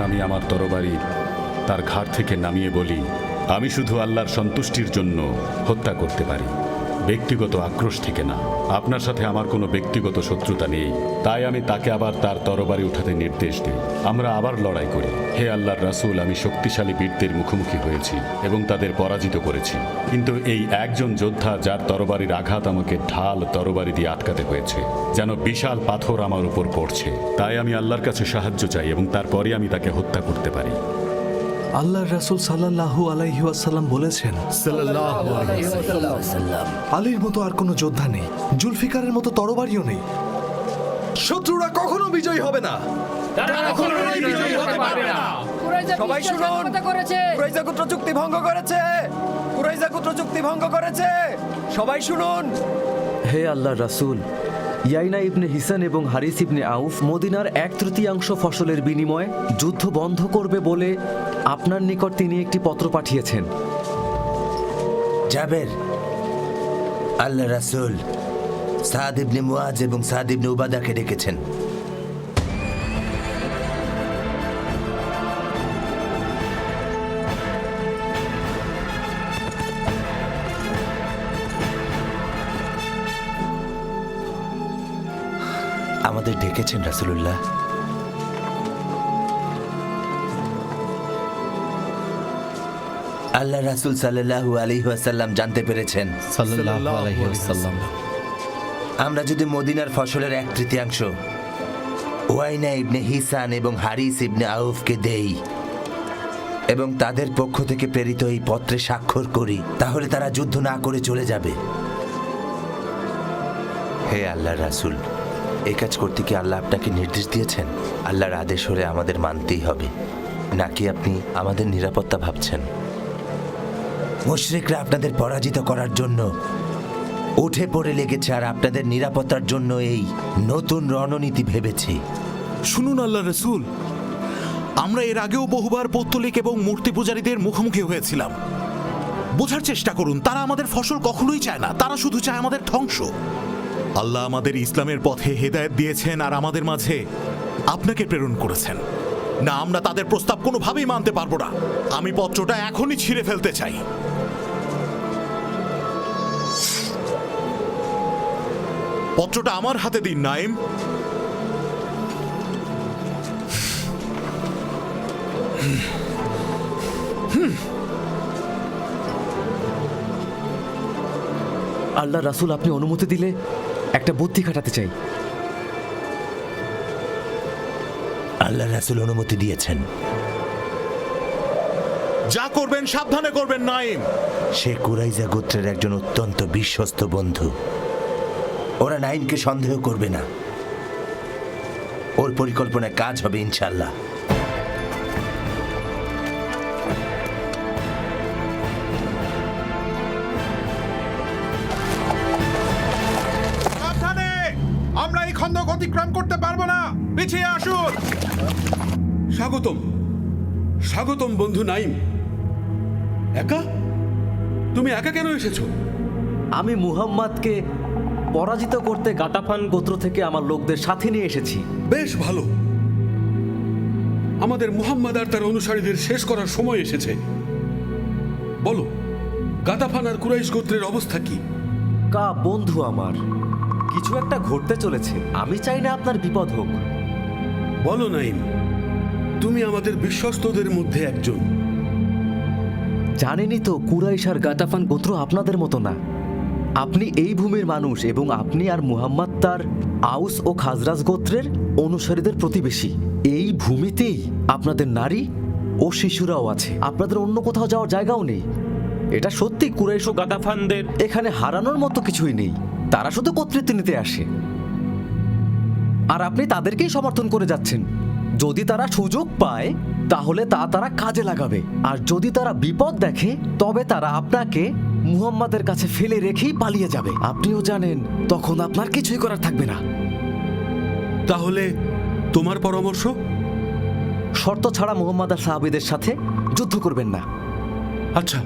আমি আমার তরবারি তার ঘাট থেকে নামিয়ে বলি, আমি শুধু আল্লাহর সন্তুষ্টির জন্য হত্যা করতে পারি, ব্যক্তিগত আক্রোশ থেকে না। আপনার সাথে আমার কোনো ব্যক্তিগত শত্রুতা নেই। তাই আমি তাকে আবার তার তরবারি উঠাতে নির্দেশ দিই। আমরা আবার লড়াই করি। হে আল্লাহর রাসূল, আমি শক্তিশালী বীরদের মুখোমুখি হয়েছি এবং তাদের পরাজিত করেছি। কিন্তু এই একজন যোদ্ধা যার তরবারির আঘাত আমাকে ঢাল তরবারি দিয়ে আটকাতে হয়েছে, যেন বিশাল পাথর আমার উপর পড়ছে। তাই আমি আল্লাহর কাছে সাহায্য চাই এবং তারপরে আমি তাকে হত্যা করতে পারি। আল্লাহর রাসূল সাল্লাল্লাহু আলাইহি ওয়াসাল্লাম বলেছেন আলীর মতো আর কোনো যোদ্ধা নেই জুলফিকারের মতো তরবারিও নেই। শত্রুরা কখনো বিজয়ী হবে না। সবাই শুনুন। কুরাইজা গোত্র চুক্তি ভঙ্গ করেছে। কুরাইজা গোত্র চুক্তি ভঙ্গ করেছে। সবাই শুনুন। হে আল্লাহর রাসূল ইয়াইনা ইবনে হিসান এবং হারিস ইবনে আউফ মদিনার এক তৃতীয়াংশ ফসলের বিনিময়ে যুদ্ধ বন্ধ করবে বলে আপনার নিকট তিনি একটি পত্র পাঠিয়েছেন। জাবের, আল্লাহ রাসুল সাদ ইবনে মুয়াজ এবং সাদ ইবনে উবাদাকে ডেকেছেন। আমাদের ডেকেছেন রাসূলুল্লাহ। আল্লাহ রাসূল সাল্লাল্লাহু আলাইহি ওয়াসাল্লাম জানতে পেরেছেন। আমরা যদি মদিনার ফসলের এক তৃতীয়াংশ ওয়াইনা ইবনে হিসান এবং হারিস ইবনে আউফকে দেই এবং তাদের পক্ষ থেকে প্রেরিত এই পত্রে স্বাক্ষর করি তাহলে তারা যুদ্ধ না করে চলে যাবে। হে আল্লাহ রাসূল এই কাজ করতে কি আল্লাহ আপনাকে নির্দেশ দিয়েছেন? আল্লাহর আদেশ হলে আমাদের মানতেই হবে। নাকি আপনি আমাদের নিরাপত্তা ভাবছেন? মুশরিকরা আপনাদের পরাজিত করার জন্য উঠে পড়ে লেগেছে আর আপনাদের নিরাপত্তার জন্য এই নতুন রণনীতি ভেবেছে। শুনুন আল্লাহ রসুল আমরা এর আগেও বহুবার পৌত্তলিক এবং মূর্তি পূজারীদের মুখোমুখি হয়েছিলাম। বোঝার চেষ্টা করুন তারা আমাদের ফসল কখনোই চায় না তারা শুধু চায় আমাদের ধ্বংস। আল্লাহ আমাদের ইসলামের পথে হেদায়েত দিয়েছেন আর আমাদের মাঝে আপনাকে প্রেরণ করেছেন। না, আমরা তাদের প্রস্তাব কোনোভাবেই মানতে পারব না। আমি পত্রটা এখনই ছিঁড়ে ফেলতে চাই। পত্রটা আমার হাতে দিন, নাইম। আল্লাহ রাসূল, আপনি অনুমতি দিলে একটা বুদ্ধি খাটাতে চাই। আল্লাহ রাসুল অনুমতি দিয়েছেন। যা করবেন সাবধানে করবেন নাইম সে কুরাইজা গোত্রের একজন অত্যন্ত বিশ্বস্ত বন্ধু। ওরা নাইমকে সন্দেহ করবে না। ওর পরিকল্পনায় কাজ হবে ইনশাল্লাহ অতিক্রম করতে পারব না। পিছিয়ে আসুন। স্বাগতম। স্বাগতম বন্ধু নাইম। একা? তুমি একা কেন এসেছ? আমি মুহাম্মাদকে পরাজিত করতে গাটাফান গোত্র থেকে আমার লোকদের সাথে নিয়ে এসেছি। বেশ ভালো। আমাদের মুহাম্মদ আর তার অনুসারীদের শেষ করার সময় এসেছে। বলো গাতাফান আর কুরাইশ গোত্রের অবস্থা কি? কা বন্ধু আমার। কিছু একটা ঘটতে চলেছে। আমি চাই না আপনার বিপদ হোক। বলো নাইম তুমি আমাদের বিশ্বস্তদের মধ্যে একজন। জানেনই তো কুরাইশ আর গাতাফান গোত্র আপনাদের মতো না। আপনি এই ভূমির মানুষ এবং আপনি আর মুহাম্মদ তার আউস ও খাজরাজ গোত্রের অনুসারীদের প্রতিবেশী। এই ভূমিতেই আপনাদের নারী ও শিশুরাও আছে। আপনাদের অন্য কোথাও যাওয়ার জায়গাও নেই। এটা সত্যি কুরাইশ ও গাতাফানদের এখানে হারানোর মতো কিছুই নেই। তারা শুধু কর্তৃত্ব নিতে আসে। আর আপনি তাদেরকেই সমর্থন করে যাচ্ছেন। যদি তারা সুযোগ পায় তাহলে তা তারা কাজে লাগাবে। আর যদি তারা বিপদ দেখে তবে তারা আপনাকে মুহাম্মাদের কাছে ফেলে রেখেই পালিয়ে যাবে। আপনিও জানেন তখন আপনার কিছুই করার থাকবে না। তাহলে তোমার পরামর্শ? শর্ত ছাড়া মুহাম্মদ আর সাহাবিদের সাথে যুদ্ধ করবেন না। আচ্ছা।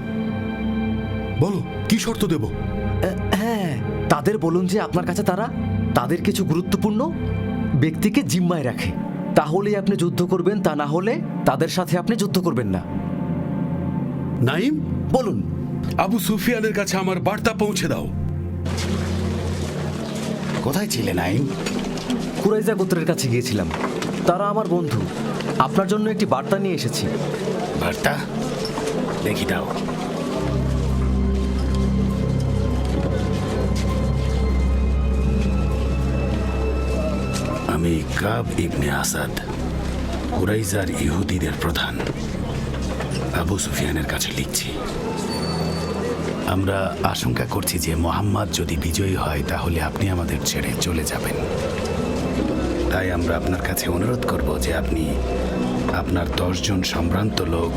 বলো কি শর্ত দেব? তাদের বলুন যে আপনার কাছে তারা তাদের কিছু গুরুত্বপূর্ণ ব্যক্তিকে জিম্মায় রাখে। তাহলেই আপনি যুদ্ধ করবেন তা না হলে তাদের সাথে আপনি যুদ্ধ করবেন না। নাইম? বলুন। আবু সুফিয়ানের কাছে আমার বার্তা পৌঁছে দাও। কোথায় ছিলে নাইম? কুরাইজা গোত্রের কাছে গিয়েছিলাম। তারা আমার বন্ধু। আপনার জন্য একটি বার্তা নিয়ে এসেছি। বার্তা? দেখি দাও। আমি কাব ইবনে আসাদ, কুরাইজার ইহুদিদের প্রধান। আবু সুফিয়ানের কাছে লিখছি, আমরা আশঙ্কা করছি যে মোহাম্মদ যদি বিজয়ী হয়, তাহলে আপনি আমাদের ছেড়ে চলে যাবেন। তাই আমরা আপনার কাছে অনুরোধ করব যে আপনি আপনার দশজন সম্ভ্রান্ত লোক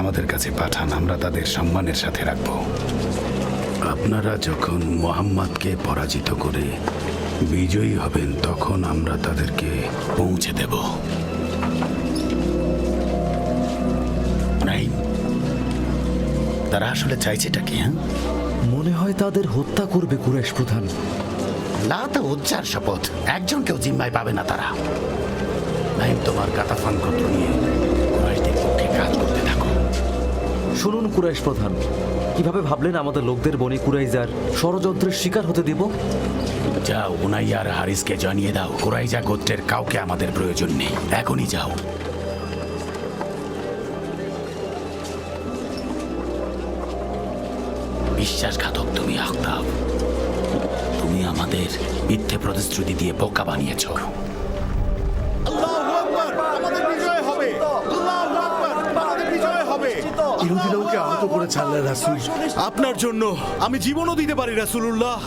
আমাদের কাছে পাঠান, আমরা তাদের সম্মানের সাথে রাখব। আপনারা যখন মোহাম্মদকে পরাজিত করে বিজয়ী হবেন তখন আমরা তাদেরকে পৌঁছে দেব। তারা আসলে চাইছেটা কি হ্যাঁ? মনে হয় তাদের হত্যা করবে কুরেশ প্রধান। লাত উজ্জার শপথ। একজনকেও জিম্মায় পাবে না তারা। নাইম তোমার কাতাফান গোত্র নিয়ে কুরাইশদের পক্ষে কাজ করতে থাকো। শুনুন কুরাইশ প্রধান কীভাবে ভাবলেন আমাদের লোকদের বনি কুরাইজার ষড়যন্ত্রের শিকার হতে দেব? যাও উনাইয়া আর হারিসকে জানিয়ে দাও কুরাইজা গোত্রের কাউকে আমাদের প্রয়োজন নেই। এখনই যাও। বিশ্বাসঘাতক তুমি আখতাব। তুমি আমাদের মিথ্যে প্রতিশ্রুতি দিয়ে বোকা বানিয়েছ। ওকে আহত করেছে আল্লাহ রাসুল। আপনার জন্য আমি জীবনও দিতে পারি রাসূলুল্লাহ।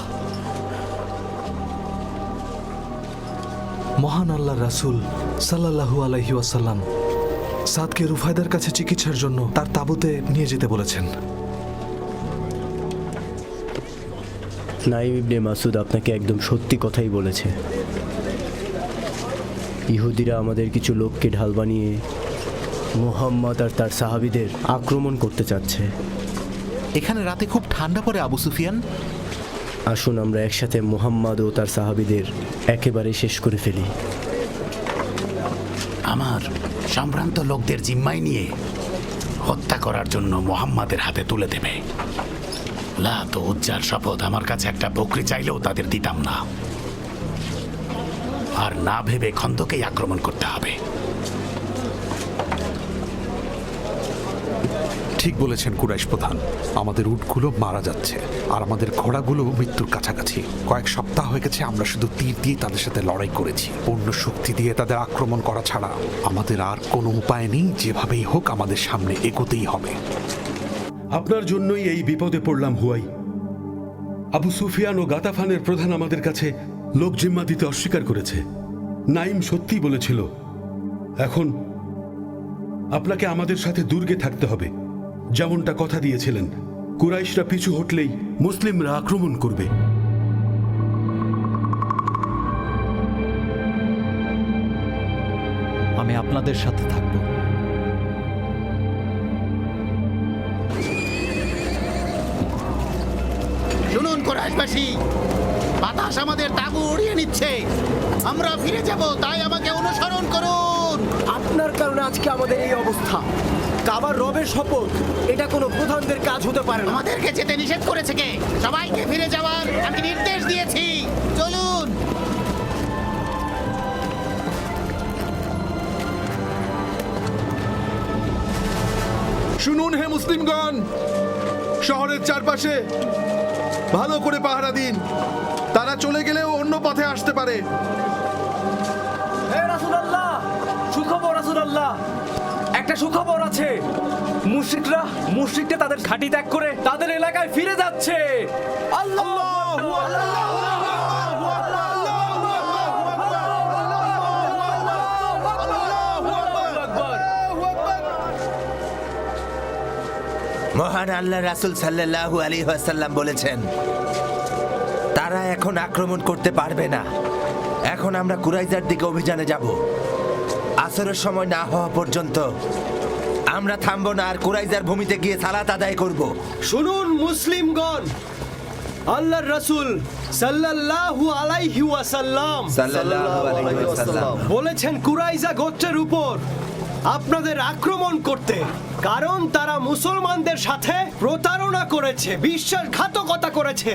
মহান আল্লাহ রাসুল সাল্লাল্লাহু আলাইহি ওয়াসাল্লাম সাদকে রুফায়দার কাছে চিকিৎসার জন্য তার তাঁবুতে নিয়ে যেতে বলেছেন। নাইম ইবনে মাসুদ আপনাকে একদম সত্যি কথাই বলেছে। ইহুদিরা আমাদের কিছু লোককে ঢাল বানিয়ে মোহাম্মদ আর তার সাহাবিদের আক্রমণ করতে চাচ্ছে। এখানে রাতে খুব ঠান্ডা পড়ে আবু সুফিয়ান। আসুন আমরা একসাথে মোহাম্মদ ও তার সাহাবিদের একেবারে শেষ করে ফেলি। আমার সম্ভ্রান্ত লোকদের জিম্মায় নিয়ে হত্যা করার জন্য মোহাম্মদের হাতে তুলে দেবে। লাত ও উজ্জার শপথ আমার কাছে একটা বকরি চাইলেও তাদের দিতাম না। আর না ভেবে খন্দকেই আক্রমণ করতে হবে। ঠিক বলেছেন কুরাইশ প্রধান। আমাদের উটগুলো মারা যাচ্ছে আর আমাদের ঘোড়াগুলো মৃত্যুর কাছাকাছি। কয়েক সপ্তাহ হয়ে গেছে আমরা শুধু তীর দিয়ে তাদের সাথে লড়াই করেছি। পূর্ণ শক্তি দিয়ে তাদের আক্রমণ করা ছাড়া। আমাদের আর কোনো উপায় নেই, যেভাবেই হোক আমাদের সামনে এগোতেই হবে। আপনার জন্যই এই বিপদে পড়লাম হুয়াই। আবু সুফিয়ান ও গাতাফানের প্রধান আমাদের কাছে লোক জিম্মা দিতে অস্বীকার করেছে। নাইম সত্যি বলেছিল, এখন আপনাকে আমাদের সাথে দুর্গে থাকতে হবে। যেমনটা কথা দিয়েছিলেন কুরাইশরা পিছু হটলেই মুসলিমরা আক্রমণ করবে। আমি আপনাদের সাথে থাকব। শুনুন কোরআশবাসী বাতাস আমাদের তাবু উড়িয়ে নিচ্ছে। আমরা ফিরে যাব তাই আমাকে অনুসরণ করুন। আপনার কারণে আজকে আমাদের এই অবস্থা। কাবার রবের শপথ এটা কোনো প্রধানদের কাজ হতে পারে না। আমাদেরকে যেতে নিষেধ করেছে কে? সবাইকে ফিরে যাওয়ার আমি নির্দেশ দিয়েছি। চলুন। শুনুন হে মুসলিমগণ শহরের চারপাশে ভালো করে পাহারা দিন। তারা চলে গেলেও অন্য পথে আসতে পারে। হে রাসূলুল্লাহ! রাসূলুল্লাহ একটা সুখবর আছে। মুশরিকরা মুশরিকরা তাদের ঘাঁটি ত্যাগ করে তাদের এলাকায় ফিরে যাচ্ছে। মহান আল্লাহ রাসুল সাল্লাল্লাহু আলী আসাল্লাম বলেছেন, তারা এখন আক্রমণ করতে পারবে না। এখন আমরা কুরাইজার দিকে অভিযানে যাব। আসরের সময় না হওয়া পর্যন্ত আমরা থামবো না আর কুরাইজার ভূমিতে গিয়ে সালাত আদায় করব। শুনুন মুসলিমগণ আল্লাহর রাসূল সাল্লাল্লাহু আলাইহি ওয়াসাল্লাম সাল্লাল্লাহু আলাইহি ওয়াসাল্লাম। বলেছেন কুরাইজা গোত্রের উপর আপনাদের আক্রমণ করতে কারণ তারা মুসলমানদের সাথে প্রতারণা করেছে বিশ্বাসঘাতকতা করেছে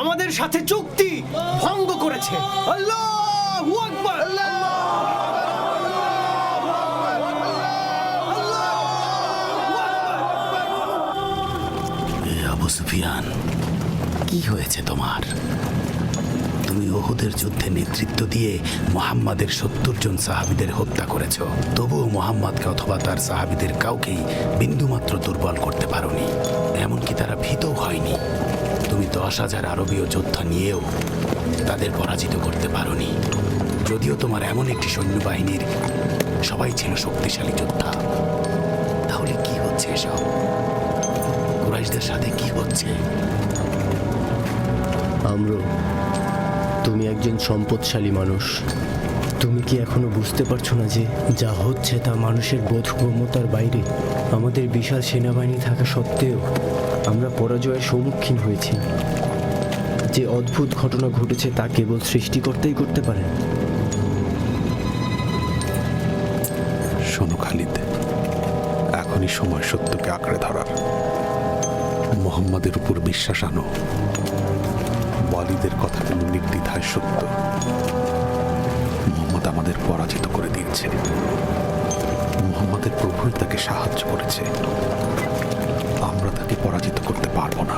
আমাদের সাথে চুক্তি ভঙ্গ করেছে। আল্লাহু আকবার! সুফিয়ান কি হয়েছে তোমার? তুমি ওহুদের যুদ্ধে নেতৃত্ব দিয়ে মোহাম্মদের সত্তর জন সাহাবিদের হত্যা করেছ। তবুও মোহাম্মদকে অথবা তার সাহাবিদের কাউকেই বিন্দুমাত্র দুর্বল করতে পারোনি। এমনকি তারা ভীতও হয়নি। তুমি দশ হাজার আরবীয় যোদ্ধা নিয়েও তাদের পরাজিত করতে পারোনি। যদিও তোমার এমন একটি সৈন্যবাহিনীর সবাই ছিল শক্তিশালী যোদ্ধা। তাহলে কি হচ্ছে এসব? কুরাইশদের সাথে কি হচ্ছে? আম্র তুমি একজন সম্পদশালী মানুষ। তুমি কি এখনও বুঝতে পারছ না যে যা হচ্ছে তা মানুষের বোধগম্যতার বাইরে? আমাদের বিশাল সেনাবাহিনী থাকা সত্ত্বেও আমরা পরাজয়ের সম্মুখীন হয়েছি। যে অদ্ভুত ঘটনা ঘটেছে তা কেবল সৃষ্টিকর্তাই করতে পারে শোনো খালিদ এখনই সময় সত্যকে আঁকড়ে ধরার। মোহাম্মদের উপর বিশ্বাস আনো। ওয়ালিদের কথাগুলো নির্দ্বিধায় সত্য। মোহাম্মদ আমাদের পরাজিত করে দিয়েছে। মোহাম্মদের প্রভুই তাকে সাহায্য করেছে। আমরা তাকে পরাজিত করতে পারব না।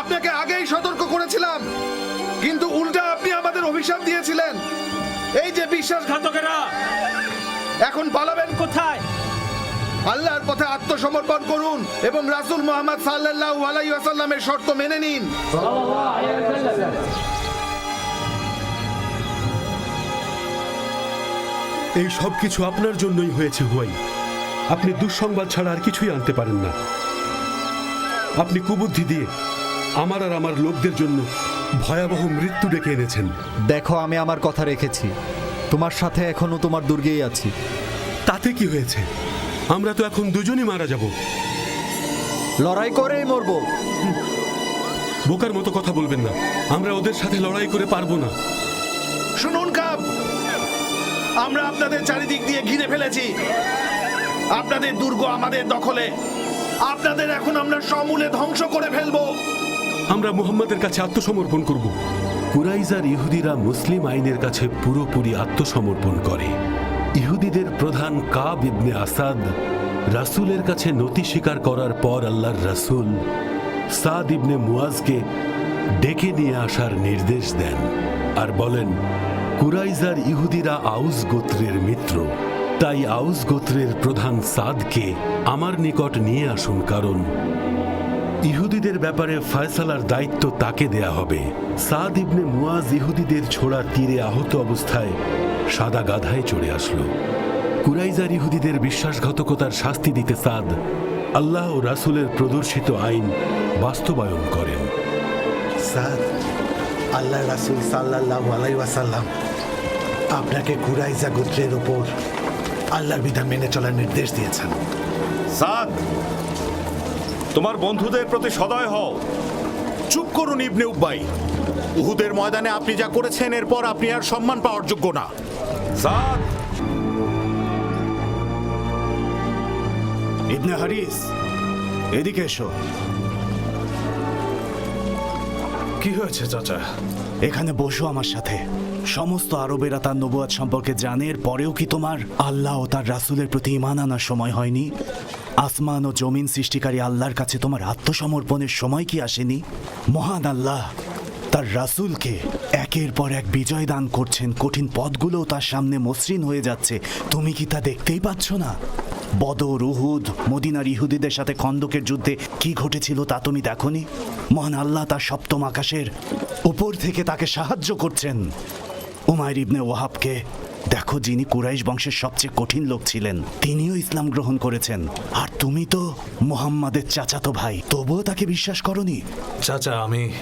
আপনাকে আগেই সতর্ক করেছিলাম। কিন্তু উল্টা আপনি আমাদের অভিশাপ দিয়েছিলেন। এই যে বিশ্বাসঘাতকেরা, এখন পালাবেন কোথায়? আল্লাহর পথে আত্মসমর্পণ করুন এবং রাসূল মোহাম্মদ সাল্লাল্লাহু আলাইহি ওয়াসাল্লামের শর্ত মেনে নিন। এই সব কিছু আপনার জন্যই হয়েছে, হুয়াই। আপনি দুঃসংবাদ ছাড়া আর কিছুই আনতে পারেন না। আপনি কুবুদ্ধি দিয়ে আমার আর আমার লোকদের জন্য ভয়াবহ মৃত্যু ডেকে এনেছেন। দেখো আমি আমার কথা রেখেছি। তোমার সাথে এখনও তোমার দুর্গেই আছি। তাতে কি হয়েছে? আমরা তো এখন দুজনই মারা যাব। লড়াই করেই মরবো। বোকার মতো কথা বলবেন না। আমরা ওদের সাথে লড়াই করে পারব না। শুনুন কাব আমরা আপনাদের চারিদিক দিয়ে ঘিরে ফেলেছি। আপনাদের দুর্গ আমাদের দখলে। আপনাদের এখন আমরা সমূলে ধ্বংস করে ফেলব। আমরা মুহাম্মাদের কাছে আত্মসমর্পণ করব। কুরাইজার ইহুদিরা মুসলিম আইনের কাছে পুরোপুরি আত্মসমর্পণ করে। ইহুদিদের প্রধান কাব ইবনে আসাদ রাসূলের কাছে নতি স্বীকার করার পর আল্লাহর রাসূল সাদ ইবনে মুয়াজকে ডেকে নিয়ে আসার নির্দেশ দেন আর বলেন, কুরাইজার ইহুদিরা আউস গোত্রের মিত্র। তাই আউস গোত্রের প্রধান সাদকে আমার নিকট নিয়ে আসুন কারণ ইহুদিদের ব্যাপারে ফয়সালার দায়িত্ব তাকে দেয়া হবে। সাদ ইবনে মুয়াজ ইহুদিদের ছোড়া তীরে আহত অবস্থায় সাদা গাধায় চড়ে আসলো। কুরাইজার ইহুদিদের বিশ্বাসঘাতকতার শাস্তি দিতে সাদ আল্লাহ ও রাসূলের প্রদর্শিত আইন বাস্তবায়ন করেন। স্যার আল্লাহ রাসুল সাল্লাল্লাহু আলাইহি ওয়াসাল্লাম আপনাকে কুরাইজা গোত্রের ওপর আল্লাহর বিধান মেনে চলার নির্দেশ দিয়েছেন। সাদ তোমার বন্ধুদের প্রতি সদয় হও। চুপ করুন ইবনে উব্বাই। উহুদের ময়দানে আপনি যা করেছেন এরপর আপনি আর সম্মান পাওয়ার যোগ্য না। ইবনে হারিস এদিকে এসো। কি হয়েছে চাচা? এখানে বসো আমার সাথে। সমস্ত আরবেরা তার নবুয়াদ সম্পর্কে জানে এর পরেও কি তোমার আল্লাহ ও তার রাসূলের প্রতি ইমান আনার সময় হয়নি? আসমান ও জমিন সৃষ্টিকারী আল্লাহর কাছে তোমার আত্মসমর্পণের সময় কি আসেনি? মহান আল্লাহ, তার রাসূলকে একের পর এক বিজয় দান করছেন। কঠিন পথগুলো তার সামনে মসৃণ হয়ে যাচ্ছে। তুমি কি তা দেখতেই পাচ্ছ না? বদর, উহুদ, মদিনার ইহুদিদের সাথে খন্দকের যুদ্ধে কি ঘটেছিল তা তুমি দেখনি? মহান আল্লাহ তার সপ্তম আকাশের উপর থেকে তাকে সাহায্য করছেন। উমায়ের ইবনে ওয়াহাবকে দেখো যিনি কুরাইশ বংশের সবচেয়ে কঠিন লোক ছিলেন, তিনিও ইসলাম গ্রহণ করেছেন। আর তুমি তো মোহাম্মদের চাচাতো ভাই, তবুও তাকে বিশ্বাস করনি? চাচা, আমি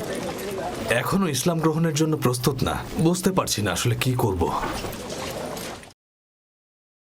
এখনও ইসলাম গ্রহণের জন্য প্রস্তুত না। বুঝতে পারছি না আসলে কি করব।